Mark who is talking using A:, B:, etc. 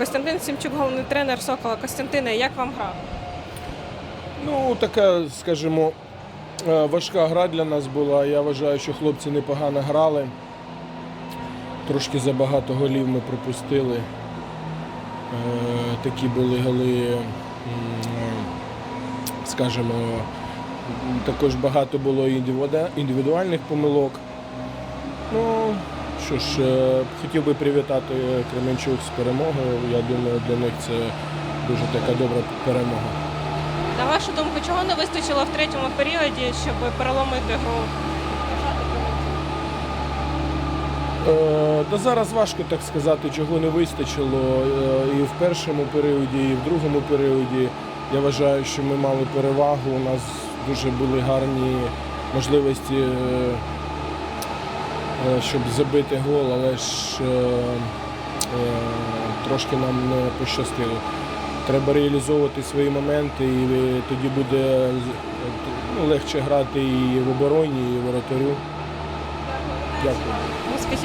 A: Костянтин Сімчук, головний тренер Сокола. Костянтине, як вам гра?
B: Ну, така, скажімо, е, важка гра для нас була. Я вважаю, що хлопці непогано грали. Трошки забагато голів ми пропустили. Е, Такі були голи, скажімо, також багато було індивідуальних помилок. Ну, що ж, е, хотів би привітати Кременчук з перемогою. Я думаю, для них це дуже така добра перемога.
A: На вашу думку, чого не вистачило в третьому періоді, щоб переломити гру?
B: Е, Та зараз важко так сказати, чого не вистачило е, і в першому періоді, і в другому періоді. Я вважаю, що ми мали перевагу. У нас дуже були гарні можливості, е, щоб забити гол, але ж е, е, трошки нам не пощастило. Треба реалізовувати свої моменти, і е, тоді буде ну, легше грати і в обороні, і в воротарю. Дякую.
A: Успіхів